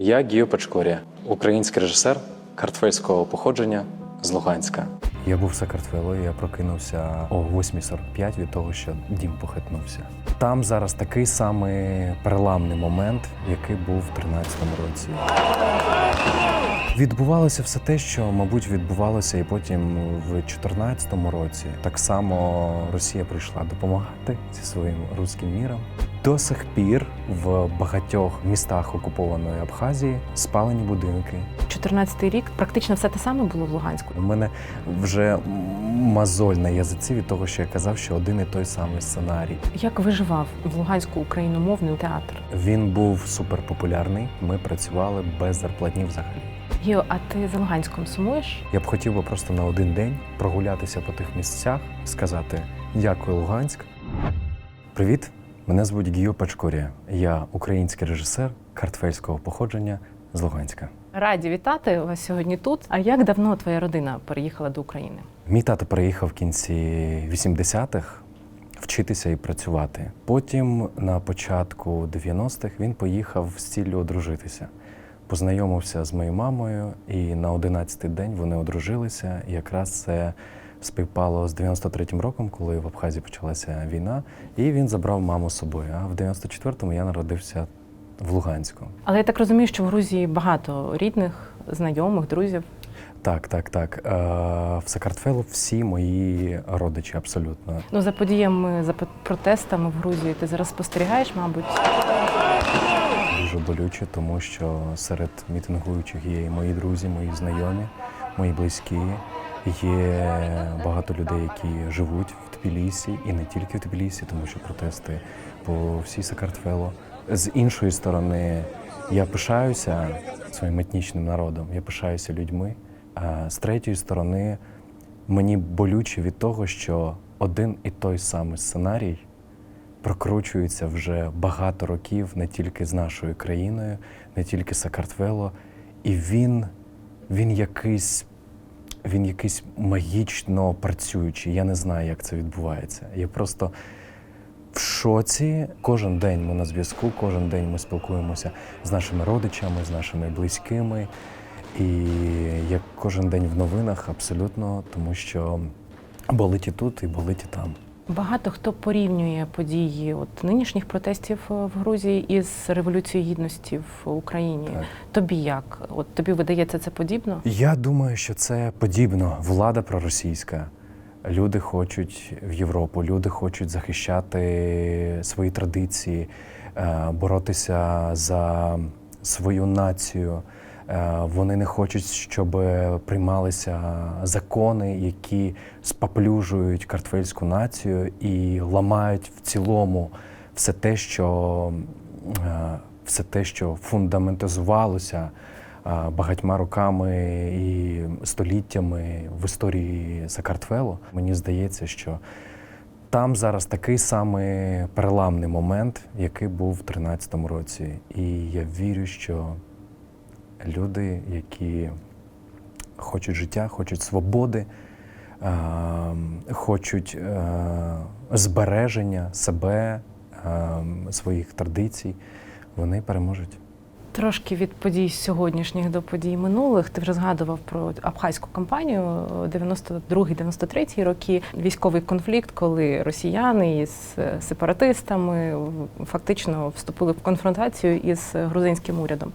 Я Гіо Печкорія, український режисер картфельського походження з Луганська. Я був за Сакартвело, я прокинувся о 8.45 від того, що дім похитнувся. Там зараз такий самий переламний момент, який був в 13-му році. Відбувалося все те, що, мабуть, відбувалося і потім в 14-му році. Так само Росія прийшла допомагати зі своїм руським міром. До сих пір в багатьох містах окупованої Абхазії спалені будинки, 14-й рік практично все те саме було в Луганську. У мене вже мозоль на язиці від того, що я казав, що один і той самий сценарій. Як виживав в Луганську україномовний театр? Він був суперпопулярний. Ми працювали без зарплатні взагалі. Гіо, а ти за Луганськом сумуєш? Я б хотів би просто на один день прогулятися по тих місцях, сказати дякую, Луганськ. Привіт! Мене звуть Гіо Пачкорія. Я український режисер картфельського походження з Луганська. Раді вітати вас сьогодні тут. А як давно твоя родина переїхала до України? Мій тато переїхав в кінці 80-х вчитися і працювати. Потім на початку 90-х він поїхав з ціллю одружитися. Познайомився з моєю мамою, і на 11-й день вони одружилися. І якраз це співпало з 93-м роком, коли в Абхазії почалася війна, і він забрав маму з собою. А в 94-му я народився в Луганську. Але я так розумію, що в Грузії багато рідних, знайомих, друзів. Так, так, так. Е, в Сакартвелу всі мої родичі абсолютно. Ну за подіями, за протестами в Грузії ти зараз спостерігаєш, мабуть. Дуже болюче, тому що серед мітингуючих є і мої друзі, мої знайомі, мої близькі. Є багато людей, які живуть в Тбілісі, і не тільки в Тбілісі, тому що протести по всій Сакартвело. З іншої сторони, я пишаюся своїм етнічним народом, я пишаюся людьми. А з третьої сторони, мені болюче від того, що один і той самий сценарій прокручується вже багато років не тільки з нашою країною, не тільки Сакартвело, і він, він якийсь. Він якийсь магічно працюючий. Я не знаю, як це відбувається. Я просто в шоці. Кожен день ми на зв'язку, кожен день ми спілкуємося з нашими родичами, з нашими близькими. І як кожен день в новинах, абсолютно, тому що болить і тут, і болить і там. Багато хто порівнює події от нинішніх протестів е, в Грузії із революцією гідності в Україні. Так. Тобі як? От тобі видається це подібно? Я думаю, що це подібно. Влада проросійська. Люди хочуть в Європу, люди хочуть захищати свої традиції, е, боротися за свою націю. Е, Вони не хочуть, щоб приймалися закони, які спаплюжують картвельську націю і ламають в цілому все те, що е, все те, що фундаментизувалося багатьма роками і століттями в історії Сакартвелу. Мені здається, що там зараз такий самий переламний момент, який був в 13-му році. І я вірю, що люди, які хочуть життя, хочуть свободи, хочуть е, збереження себе, е, своїх традицій, вони переможуть. Трошки від подій сьогоднішніх до подій минулих. Ти вже згадував про абхазьку кампанію 92-93 роки. Військовий конфлікт, коли росіяни із е, сепаратистами фактично вступили в конфронтацію із грузинським урядом.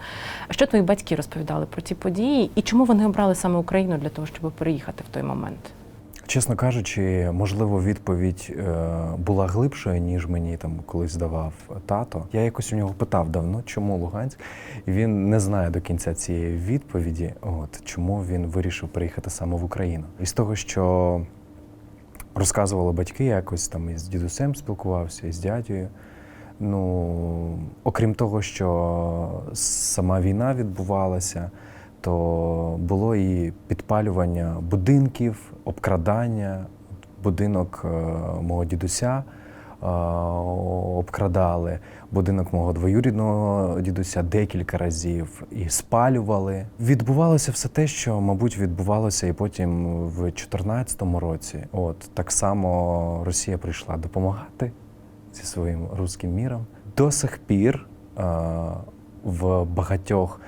Що твої батьки розповідали про ці події і чому вони обрали саме Україну для того, щоб переїхати в той момент? Чесно кажучи, можливо, відповідь е, була глибшою, ніж мені там колись давав тато. Я якось у нього питав давно, чому Луганськ, і він не знає до кінця цієї відповіді, от чому він вирішив приїхати саме в Україну. І з того, що розказували батьки, якось там із дідусем спілкувався, із дядею. Ну, окрім того, що сама війна відбувалася, то було і підпалювання будинків, обкрадання. Будинок е, мого дідуся е, обкрадали, будинок мого двоюрідного дідуся декілька разів і спалювали. Відбувалося все те, що, мабуть, відбувалося і потім в 2014 році. От так само Росія прийшла допомагати зі своїм руським міром. До сих пір е, в багатьох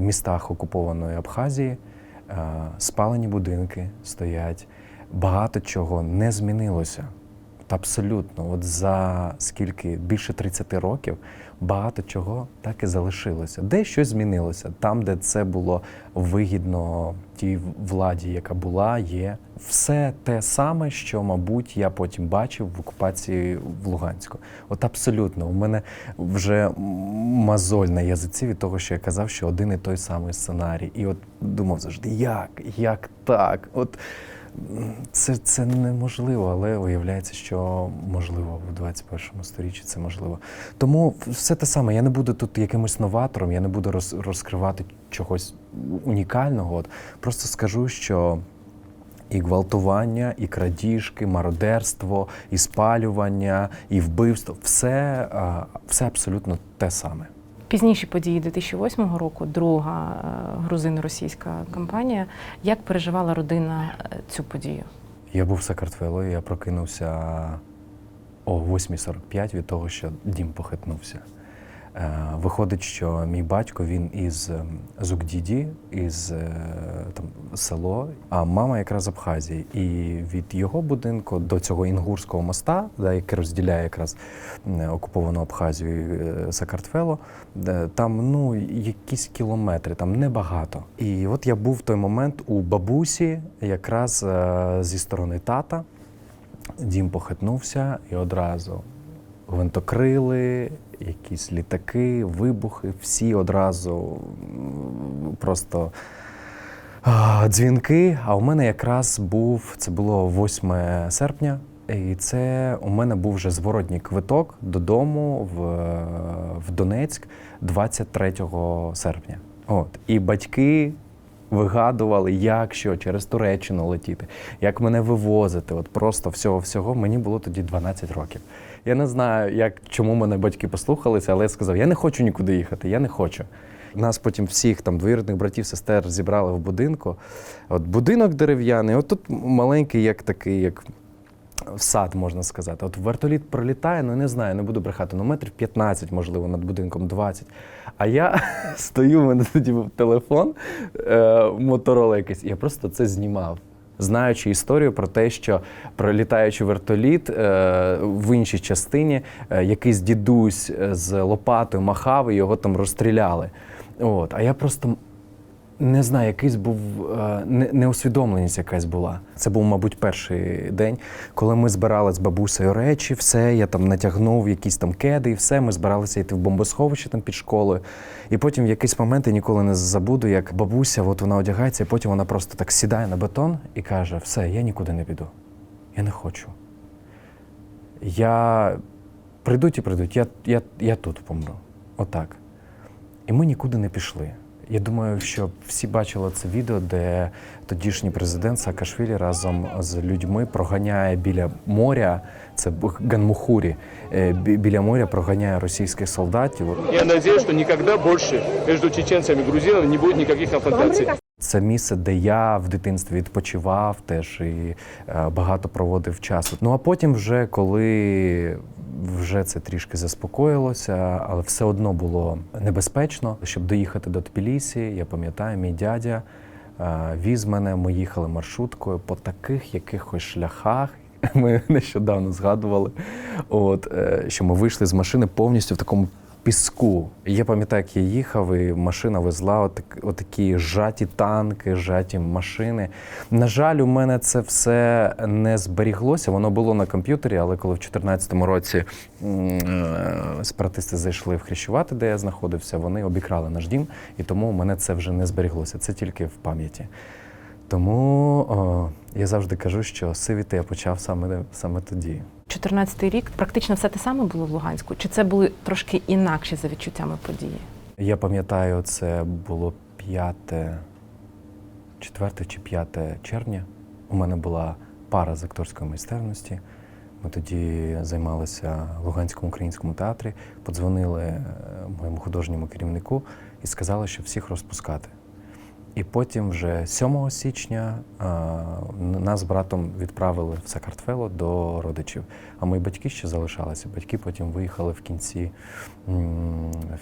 містах окупованої Абхазії е, спалені будинки стоять. Багато чого не змінилося. Абсолютно, от за скільки більше 30 років багато чого так і залишилося. Де щось змінилося, там, де це було вигідно тій владі, яка була, є все те саме, що, мабуть, я потім бачив в окупації в Луганську. От абсолютно, у мене вже м- мозоль на язиці від того, що я казав, що один і той самий сценарій. І от думав завжди, як, як так? От це, це неможливо, але виявляється, що можливо в 21 сторіччі це можливо. Тому все те саме. Я не буду тут якимось новатором, я не буду роз, розкривати чогось унікального. От просто скажу, що і гвалтування, і крадіжки, мародерство, і спалювання, і вбивство все, все абсолютно те саме. Пізніші події 2008 року, друга е, грузино-російська кампанія. Як переживала родина е, цю подію? Я був в Сакартвело, і я прокинувся о 8.45 від того, що дім похитнувся. Е, Виходить, що мій батько він із ем, Зугдіді, із е, там село, а мама якраз з Абхазії. І від його будинку до цього інгурського моста, да, який розділяє якраз окуповану Абхазію і е, Сакартвело, там ну якісь кілометри, там небагато. І от я був в той момент у бабусі, якраз зі сторони тата. Дім похитнувся і одразу гвинтокрили, якісь літаки, вибухи, всі одразу просто дзвінки. А у мене якраз був це було 8 серпня, і це у мене був вже зворотній квиток додому в, в Донецьк 23 серпня. От і батьки. Вигадували, як що через Туреччину летіти, як мене вивозити. От просто всього всього мені було тоді 12 років. Я не знаю, як чому мене батьки послухалися, але я сказав: я не хочу нікуди їхати, я не хочу. Нас потім всіх там двоюрідних братів, сестер зібрали в будинку. От будинок дерев'яний, от тут маленький, як такий, як в сад, можна сказати. От вертоліт пролітає, ну не знаю, не буду брехати, ну метрів 15, можливо, над будинком 20. А я стою, у мене тоді був телефон, е, моторола якийсь, і я просто це знімав. Знаючи історію про те, що пролітаючи вертоліт е, в іншій частині, е, якийсь дідусь е, з лопатою махав і його там розстріляли. От. А я просто не знаю, якийсь був е, неусвідомленість якась була. Це був, мабуть, перший день, коли ми збирали з бабусею речі, все, я там натягнув якісь там кеди, і все. Ми збиралися йти в бомбосховище там під школою. І потім в якийсь момент я ніколи не забуду, як бабуся, от вона одягається, і потім вона просто так сідає на бетон і каже: все, я нікуди не піду. Я не хочу. Я прийдуть і прийдуть, я, я, я тут помру. Отак. І ми нікуди не пішли. Я думаю, що всі бачили це відео, де тодішній президент Саакашвілі разом з людьми проганяє біля моря, це Ганмухурі, е, біля моря проганяє російських солдатів. Я надеюсь, что никогда больше между чеченцами и грузинами не будет никаких конфронтаций. Це місце, де я в дитинстві відпочивав теж і е, багато проводив часу. Ну а потім, вже коли вже це трішки заспокоїлося, але все одно було небезпечно, щоб доїхати до Тбілісі. Я пам'ятаю, мій дядя е, віз мене. Ми їхали маршруткою по таких якихось шляхах. Ми нещодавно згадували, от е, що ми вийшли з машини повністю в такому піску. Я пам'ятаю, як я їхав, і машина везла отак, отакі жаті танки, жаті машини. На жаль, у мене це все не зберіглося. Воно було на комп'ютері, але коли в 2014 році е, сепаратисти зайшли в Хрещувати, де я знаходився, вони обікрали наш дім, і тому у мене це вже не зберіглося. Це тільки в пам'яті. Тому о, я завжди кажу, що сивіти я почав саме, саме тоді. 14 рік практично все те саме було в Луганську? Чи це були трошки інакші за відчуттями події? Я пам'ятаю, це було 5, 4 чи 5 червня. У мене була пара з акторської майстерності. Ми тоді займалися в Луганському українському театрі, подзвонили е, моєму художньому керівнику і сказали, що всіх розпускати. І потім, вже 7 січня, нас з братом відправили в Сакартвело до родичів. А мої батьки ще залишалися. Батьки потім виїхали в кінці,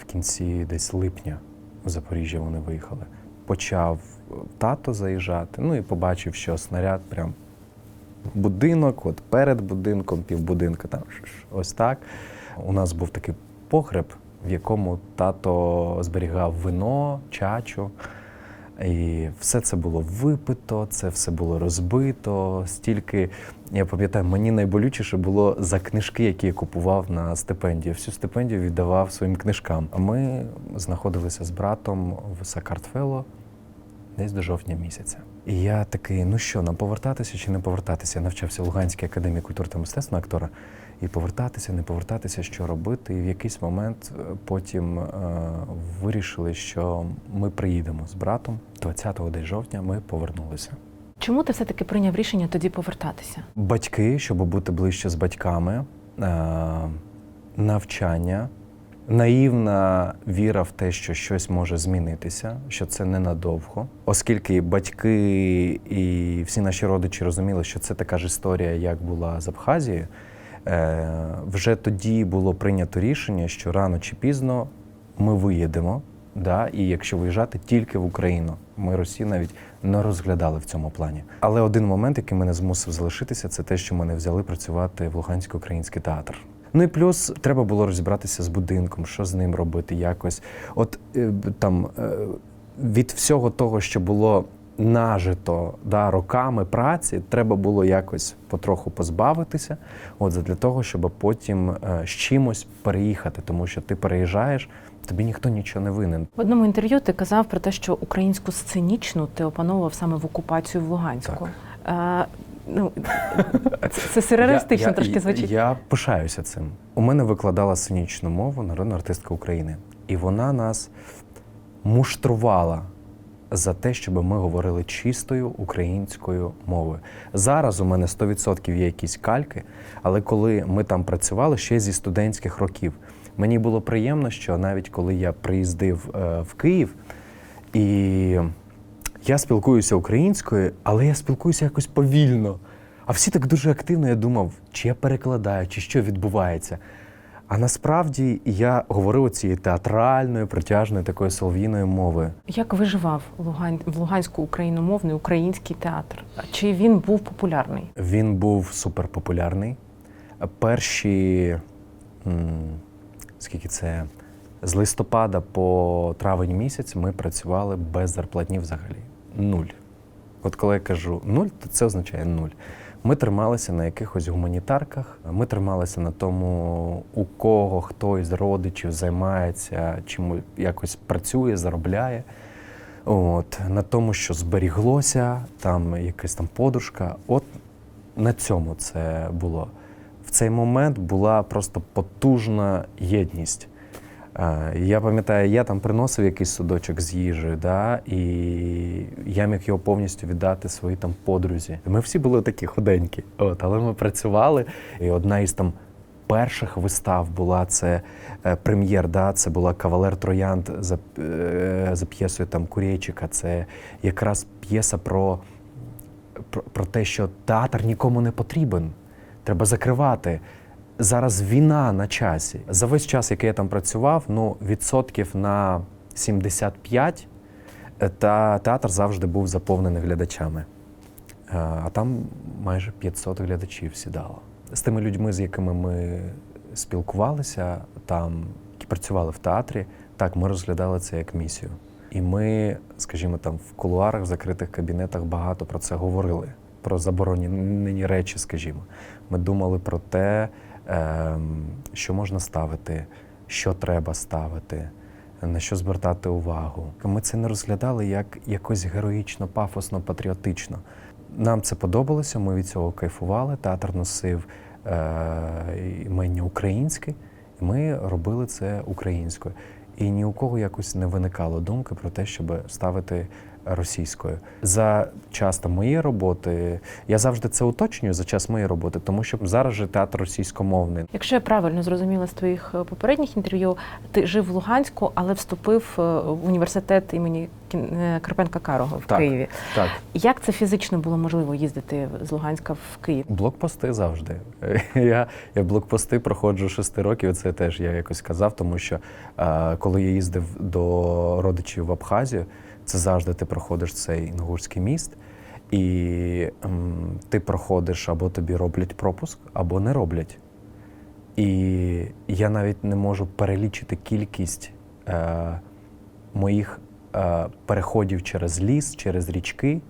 в кінці десь липня. в Запоріжжя вони виїхали. Почав тато заїжджати, ну і побачив, що снаряд прям будинок, от перед будинком, півбудинка, там ш- ш- ось так. У нас був такий погреб, в якому тато зберігав вино, чачу. І все це було випито, це все було розбито. Стільки, я пам'ятаю, мені найболючіше було за книжки, які я купував на стипендію. Всю стипендію віддавав своїм книжкам. А ми знаходилися з братом в Сакартфело десь до жовтня місяця. І я такий: ну що, нам повертатися чи не повертатися? Я навчався в Луганській академії культури та мистецтв на актора. І повертатися, не повертатися, що робити. І в якийсь момент е, потім е, вирішили, що ми приїдемо з братом 20-го десь жовтня. Ми повернулися. Чому ти все-таки прийняв рішення тоді повертатися? Батьки, щоб бути ближче з батьками, е, навчання, наївна віра в те, що щось може змінитися, що це ненадовго. Оскільки батьки і всі наші родичі розуміли, що це така ж історія, як була з Абхазією, вже тоді було прийнято рішення, що рано чи пізно ми виїдемо. Да, і якщо виїжджати тільки в Україну, ми Росію навіть не розглядали в цьому плані. Але один момент, який мене змусив залишитися, це те, що мене взяли працювати в Луганський український театр. Ну і плюс треба було розібратися з будинком, що з ним робити якось. От е, там е, від всього того, що було нажито да, роками праці, треба було якось потроху позбавитися, от для того, щоб потім е, з чимось переїхати, тому що ти переїжджаєш, тобі ніхто нічого не винен. В одному інтерв'ю ти казав про те, що українську сценічну ти опановував саме в окупацію в Луганську. А, ну, це, це сюрреалістично Я- я- трошки звучить. Я пишаюся цим. У мене викладала сценічну мову народна артистка України, і вона нас муштрувала за те, щоб ми говорили чистою українською мовою. Зараз у мене 100% є якісь кальки, але коли ми там працювали ще зі студентських років, мені було приємно, що навіть коли я приїздив е, в Київ і я спілкуюся українською, але я спілкуюся якось повільно. А всі так дуже активно, я думав, чи я перекладаю, чи що відбувається. А насправді я говорив цією театральною, протяжною такою солов'їною мовою. Як виживав в Луганську україномовний український театр? Чи він був популярний? Він був суперпопулярний. Перші, скільки це, з листопада по травень місяць ми працювали без зарплатні взагалі. Нуль. От коли я кажу нуль, то це означає нуль. Ми трималися на якихось гуманітарках, ми трималися на тому, у кого хто із родичів займається, чим якось працює, заробляє. От, на тому, що зберіглося, там якась там подушка. От на цьому це було. В цей момент була просто потужна єдність. Я пам'ятаю, я там приносив якийсь судочок з їжею, да, і я міг його повністю віддати своїй там подрузі. Ми всі були такі худенькі, от, але ми працювали. І одна із там перших вистав була це е, прем'єр, да, це була Кавалер Троянд за, е, за п'єсою там Курєчика. Це якраз п'єса про, про, про те, що театр нікому не потрібен. Треба закривати. Зараз війна на часі. За весь час, який я там працював, ну, відсотків на 75 е, та театр завжди був заповнений глядачами. Е, А там майже 500 глядачів сідало. З тими людьми, з якими ми спілкувалися, там, які працювали в театрі, так, ми розглядали це як місію. І ми, скажімо, там в кулуарах, в закритих кабінетах багато про це говорили, про заборонені речі, скажімо. Ми думали про те, що можна ставити, що треба ставити, на що звертати увагу. Ми це не розглядали як якось героїчно, пафосно, патріотично. Нам це подобалося, ми від цього кайфували. Театр носив імення українське, і ми робили це українською. І ні у кого якось не виникало думки про те, щоб ставити російською. За час там, моєї роботи я завжди це уточнюю за час моєї роботи, тому що зараз же театр російськомовний. Якщо я правильно зрозуміла з твоїх е, попередніх інтерв'ю, ти жив в Луганську, але вступив е, в університет імені е, Карпенка Карого в Так. Києві. Так, Як це фізично було можливо їздити з Луганська в Київ? блокпости завжди. Я, я блокпости проходжу шести років. Це теж я якось казав, тому що коли я їздив до родичів в Абхазію, це завжди ти проходиш цей інгурський міст, і ем, ти проходиш або тобі роблять пропуск, або не роблять. І я навіть не можу перелічити кількість е, моїх е, переходів через ліс, через річки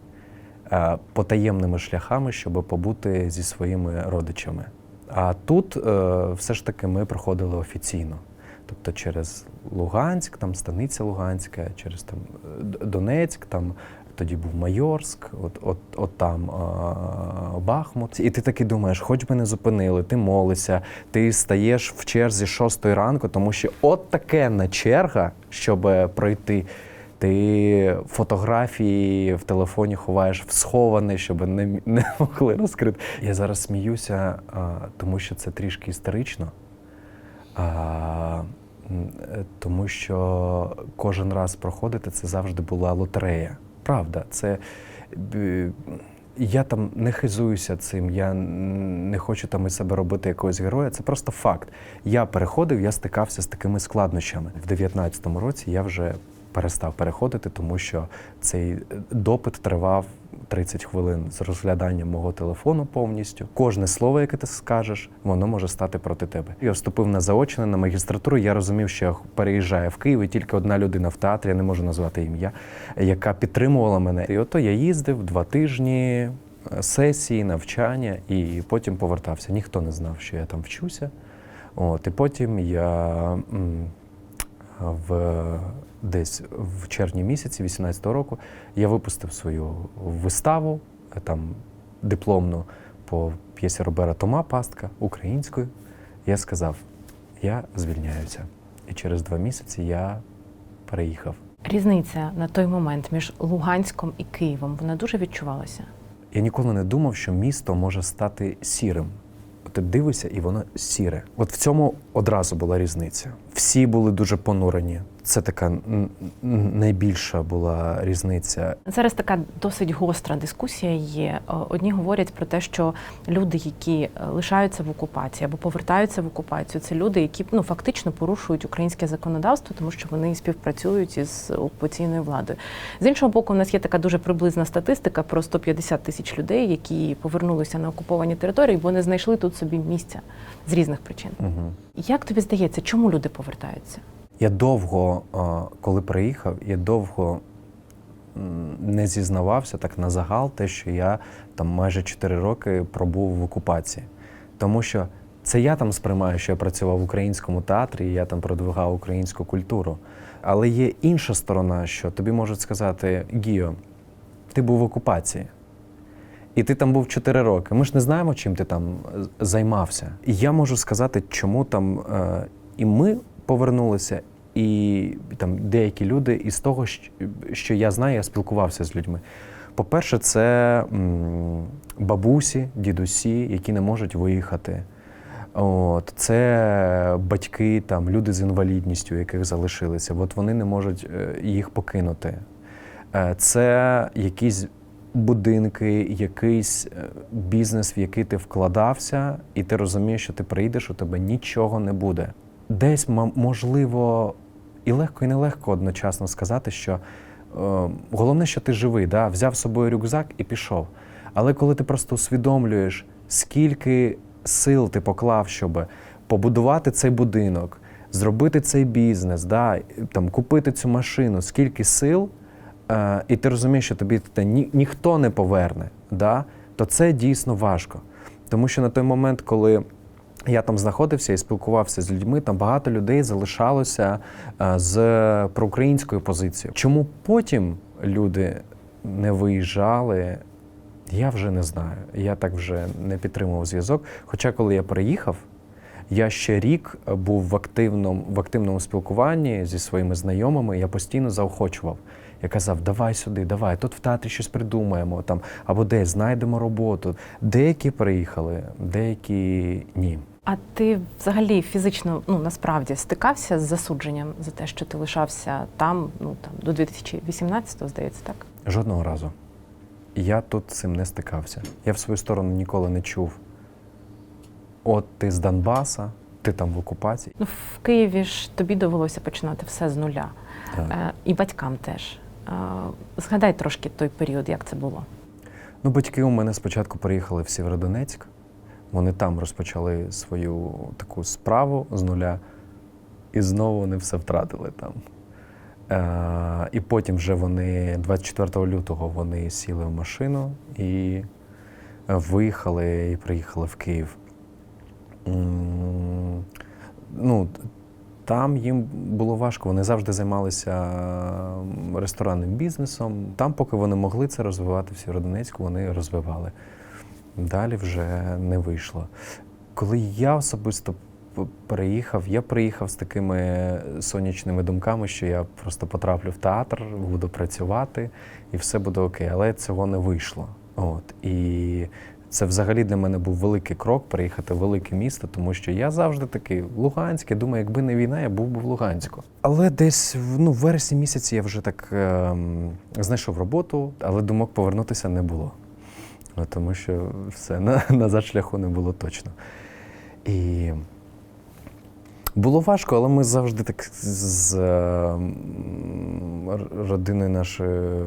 е, потаємними шляхами, щоб побути зі своїми родичами. А тут е, все ж таки ми проходили офіційно. Тобто через Луганськ, там станиця Луганська, через там е, Донецьк, там тоді був Майорськ, от, от, от там е, Бахмут. І ти таки думаєш, хоч би не зупинили, ти молишся, ти стаєш в черзі 6 ранку, тому що от таке на черга, щоб пройти. Ти фотографії в телефоні ховаєш в сховане, щоб не, не могли розкрити. Я зараз сміюся, а, тому що це трішки історично. Е, тому що кожен раз проходити це завжди була лотерея. Правда, це я там не хизуюся цим, я не хочу там із себе робити якогось героя. Це просто факт. Я переходив, я стикався з такими складнощами. В 19-му році я вже перестав переходити, тому що цей е, допит тривав 30 хвилин з розгляданням мого телефону повністю. Кожне слово, яке ти скажеш, воно може стати проти тебе. Я вступив на заочне, на магістратуру. Я розумів, що я переїжджаю в Київ, і тільки одна людина в театрі, я не можу назвати ім'я, яка підтримувала мене. І ото я їздив два тижні. е, Сесії, навчання, і потім повертався. Ніхто не знав, що я там вчуся. От, і потім я в десь в червні місяці 18-го року я випустив свою виставу е, там дипломну по п'єсі Робера Тома Пастка українською. Я сказав: я звільняюся. І через два місяці я переїхав. Різниця на той момент між Луганськом і Києвом вона дуже відчувалася. Я ніколи не думав, що місто може стати сірим. Ти дивишся, і воно сіре. От в цьому одразу була різниця. Всі були дуже понурені. Це така найбільша була різниця. Зараз така досить гостра дискусія є. Е, Одні говорять про те, що люди, які е, лишаються в окупації або повертаються в окупацію, це люди, які ну фактично порушують українське законодавство, тому що вони співпрацюють із окупаційною владою. З іншого боку, у нас є така дуже приблизна статистика про 150 тисяч людей, які повернулися на окуповані території, бо не знайшли тут собі місця з різних причин. Угу. Як тобі здається, чому люди повертаються? Я довго, коли приїхав, я довго не зізнавався так на загал, те, що я там майже 4 роки пробув в окупації. Тому що це я там сприймаю, що я працював в українському театрі, і я там продвигав українську культуру. Але є інша сторона, що тобі можуть сказати: Гіо, ти був в окупації. І ти там був 4 роки. Ми ж не знаємо, чим ти там е, займався. І я можу сказати, чому там е, і ми повернулися, і там деякі люди із того, що я знаю, я спілкувався з людьми. По-перше, це бабусі, дідусі, які не можуть виїхати. От, це батьки, там, люди з інвалідністю, яких залишилися. От вони не можуть е, їх покинути. Е, Це якісь будинки, якийсь е, бізнес, в який ти вкладався, і ти розумієш, що ти прийдеш, у тебе нічого не буде. Десь, можливо, і легко, і нелегко одночасно сказати, що е, головне, що ти живий, да? взяв з собою рюкзак і пішов. Але коли ти просто усвідомлюєш, скільки сил ти поклав, щоб побудувати цей будинок, зробити цей бізнес, да? там, купити цю машину, скільки сил, е, і ти розумієш, що тобі ні, ніхто не поверне, да? то це дійсно важко. Тому що на той момент, коли я там знаходився і спілкувався з людьми, там багато людей залишалося е, з проукраїнською позицією. Чому потім люди не виїжджали, я вже не знаю. Я так вже не підтримував зв'язок. Хоча, коли я приїхав, Я ще рік був в активному, в активному спілкуванні зі своїми знайомими. Я постійно заохочував. Я казав, давай сюди, давай, тут в театрі щось придумаємо, там, або десь знайдемо роботу. Деякі приїхали, деякі ні. А ти взагалі фізично ну насправді стикався з засудженням за те, що ти лишався там, ну там до 2018-го, здається, так? Жодного разу. Я тут з цим не стикався. Я в свою сторону ніколи не чув. От ти з Донбаса, ти там в окупації. Ну в Києві ж тобі довелося починати все з нуля, Так. Е, і батькам теж. Е, Згадай трошки той період, як це було. Ну, батьки у мене спочатку приїхали в Сєвєродонецьк. Вони там розпочали свою таку справу з нуля, і знову вони все втратили там. Е, і потім вже вони 24 лютого вони сіли в машину і виїхали і приїхали в Київ. Ну, там їм було важко. Вони завжди займалися ресторанним бізнесом. Там, поки вони могли це розвивати в Сєвєродонецьку, вони розвивали. Далі вже не вийшло. Коли я особисто переїхав, я приїхав з такими сонячними думками, що я просто потраплю в театр, буду працювати і все буде окей. Але цього не вийшло. От. І це взагалі для мене був великий крок приїхати в велике місто, тому що я завжди такий Луганськ, я думаю, якби не війна, я був би в Луганську. Але десь ну, в вересні місяці я вже так ем, знайшов роботу, але думок повернутися не було. Ну, Тому що все на, назад шляху не було точно. І було важко, але ми завжди так з е, родиною нашою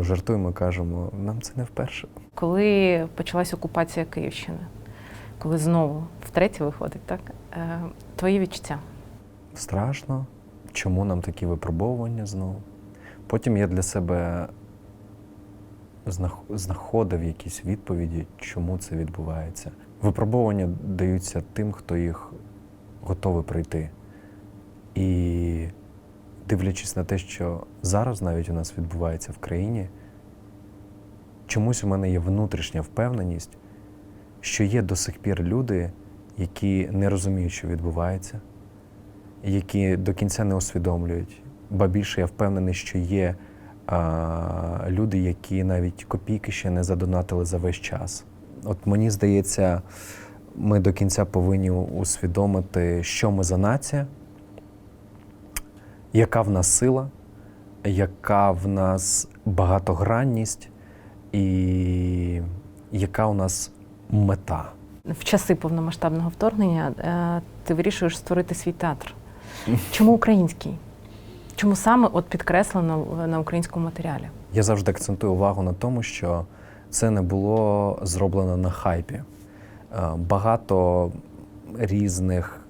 е, жартуємо, кажемо, нам це не вперше. Коли почалась окупація Київщини, коли знову втретє виходить, так? Е, Твої відчуття. Страшно, чому нам такі випробовування знову. Потім я для себе знаходив якісь відповіді, чому це відбувається. Випробовування даються тим, хто їх готовий пройти. І дивлячись на те, що зараз навіть у нас відбувається в країні, чомусь у мене є внутрішня впевненість, що є до сих пір люди, які не розуміють, що відбувається, які до кінця не усвідомлюють. Ба більше я впевнений, що є люди, які навіть копійки ще не задонатили за весь час. От мені здається, ми до кінця повинні усвідомити, що ми за нація, яка в нас сила, яка в нас багатогранність і яка у нас мета. В часи повномасштабного вторгнення е, ти вирішуєш створити свій театр. Чому український? Чому саме от підкреслено на українському матеріалі? Я завжди акцентую увагу на тому, що це не було зроблено на хайпі. Е, Багато різних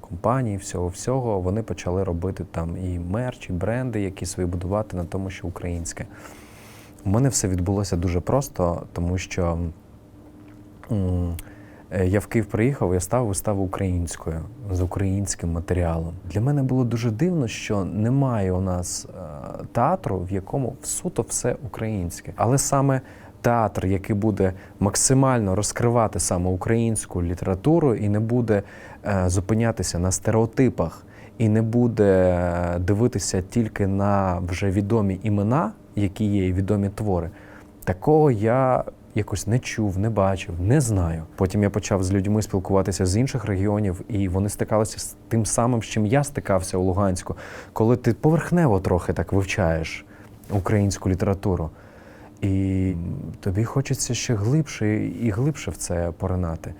компаній, всього всього вони почали робити там і мерч, і бренди, які свої будувати на тому, що українське. У мене все відбулося дуже просто, тому що я в Київ приїхав, я став виставу українською з українським матеріалом. Для мене було дуже дивно, що немає у нас е, театру, в якому суто все українське. Але саме театр, який буде максимально розкривати саме українську літературу і не буде е, зупинятися на стереотипах, і не буде е, дивитися тільки на вже відомі імена, які є, і відомі твори. Такого я якось не чув, не бачив, не знаю. Потім я почав з людьми спілкуватися з інших регіонів, і вони стикалися з тим самим, з чим я стикався у Луганську, коли ти поверхнево трохи так вивчаєш українську літературу. І тобі хочеться ще глибше і глибше в це поринати.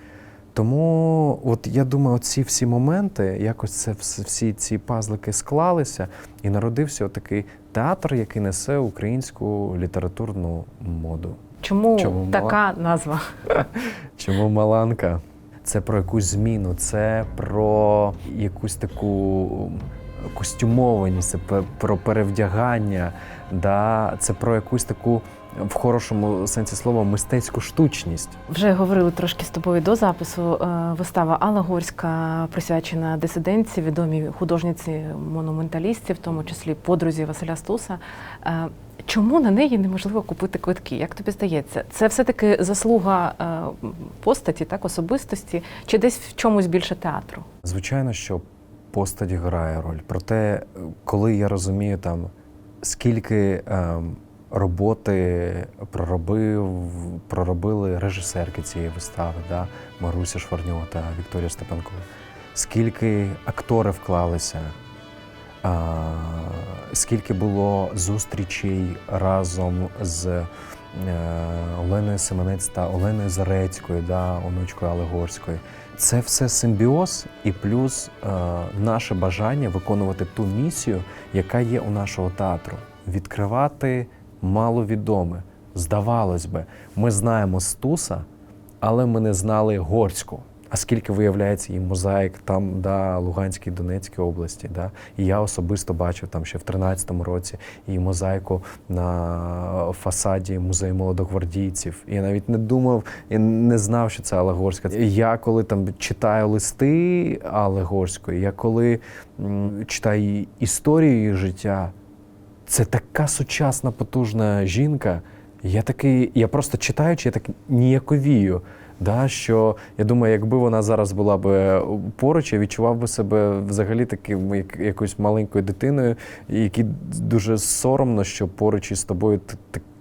Тому, от я думаю, ці всі моменти, якось це всі ці пазлики склалися, і народився такий театр, який несе українську літературну моду. Чому, Чому мала? така назва? Чому Маланка? Це про якусь зміну, це про якусь таку костюмованість, це про перевдягання, да? це про якусь таку в хорошому сенсі слова мистецьку штучність. Вже говорили трошки з тобою до запису. Е, Вистава Алла Горська присвячена дисидентці, відомій художниці монументалістів, в тому числі подрузі Василя Стуса. Е, Чому на неї неможливо купити квитки? Як тобі здається? Це все-таки заслуга е, постаті, так, особистості, чи десь в чомусь більше театру? Звичайно, що постать грає роль. Проте, коли я розумію там, скільки ем, роботи проробив, проробили режисерки цієї вистави, да? Маруся Шварньова та Вікторія Степанкова, скільки актори вклалися, а, скільки було зустрічей разом з е, Оленою Семенець та Оленою Зарецькою, да, онучкою Алегорською. Це все симбіоз і плюс е, наше бажання виконувати ту місію, яка є у нашого театру. Відкривати маловідоме. Здавалось би, ми знаємо Стуса, але ми не знали Горську. А скільки виявляється і мозаїк там, да, Луганській, Донецькій області, да. І я особисто бачив там ще в 13-му році і мозаїку на фасаді музею молодогвардійців. Я навіть не думав і не знав, що це Алла Горська. Я коли там читаю листи Алли Горської, я коли читаю історію її життя, це така сучасна, потужна жінка. Я такий, я просто читаючи, я так ніяковію. Да, що я думаю, якби вона зараз була б поруч, я відчував би себе взагалі таким як, якоюсь маленькою дитиною, якій дуже соромно, що поруч із тобою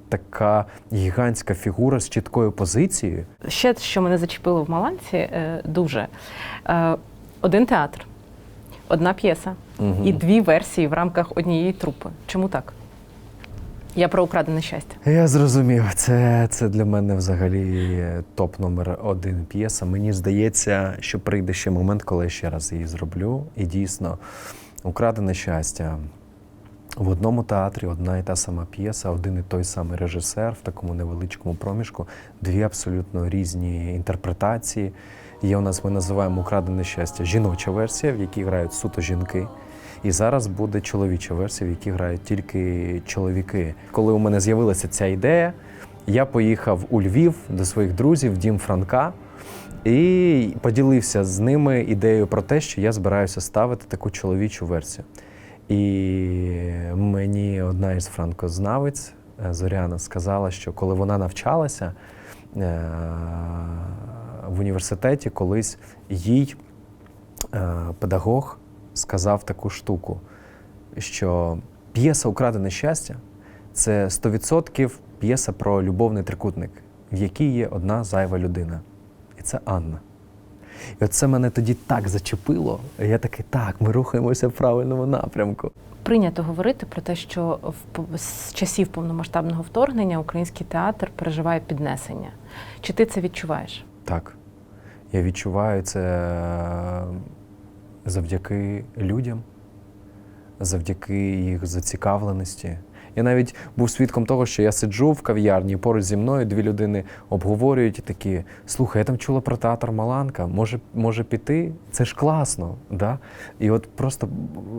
така гігантська фігура з чіткою позицією. Ще що мене зачепило в Маланці е, дуже. Е, Один театр, одна п'єса Мгм. і дві версії в рамках однієї трупи. Чому так? Я про украдене щастя. Я зрозумів, це, це для мене взагалі топ номер один п'єса. Мені здається, що прийде ще момент, коли я ще раз її зроблю. І дійсно, украдене щастя. В одному театрі одна і та сама п'єса, один і той самий режисер в такому невеличкому проміжку, дві абсолютно різні інтерпретації. Є у нас, ми називаємо украдене щастя жіноча версія, в якій грають суто жінки. І зараз буде чоловіча версія, в якій грають тільки чоловіки. Коли у мене з'явилася ця ідея, я поїхав у Львів до своїх друзів дім Франка і поділився з ними ідеєю про те, що я збираюся ставити таку чоловічу версію. І мені одна із франкознавиць е, Зоряна сказала, що коли вона навчалася е, в університеті, колись їй е, педагог сказав таку штуку, що п'єса Украдене щастя це 100% п'єса про любовний трикутник, в якій є одна зайва людина. І це Анна. І оце мене тоді так зачепило. Я такий, так, ми рухаємося в правильному напрямку. Прийнято говорити про те, що в з часів повномасштабного вторгнення український театр переживає піднесення. Чи ти це відчуваєш? Так. Я відчуваю це завдяки людям, завдяки їх зацікавленості. Я навіть був свідком того, що я сиджу в кав'ярні, поруч зі мною дві людини обговорюють і такі: слухай, я там чула про театр Маланка, може, може піти? Це ж класно. Да? І от просто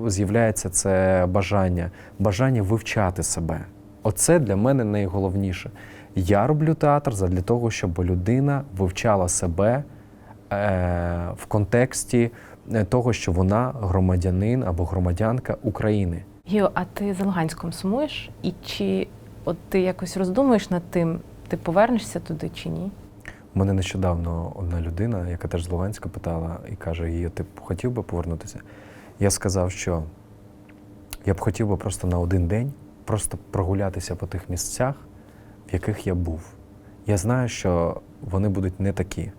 з'являється це бажання, бажання вивчати себе. Оце для мене найголовніше. Я роблю театр задля того, щоб людина вивчала себе е, в контексті того, що вона громадянин або громадянка України. Гіо, а ти за Луганськом сумуєш? І чи от ти якось роздумуєш над тим, ти повернешся туди чи ні? У мене нещодавно одна людина, яка теж з Луганська питала і каже: її, ти б хотів би повернутися? Я сказав, що я б хотів би просто на один день просто прогулятися по тих місцях, в яких я був. Я знаю, що вони будуть не такі.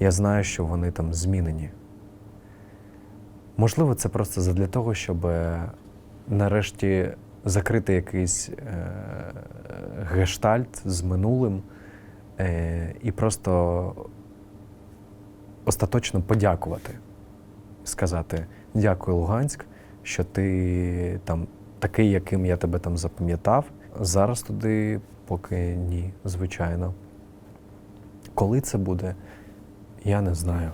Я знаю, що вони там змінені. Можливо, це просто задля того, щоб е, нарешті закрити якийсь е, гештальт з минулим е, і просто остаточно подякувати. Сказати дякую, Луганськ, що ти там такий, яким я тебе там запам'ятав. Зараз туди поки ні, звичайно. Коли це буде, я не знаю.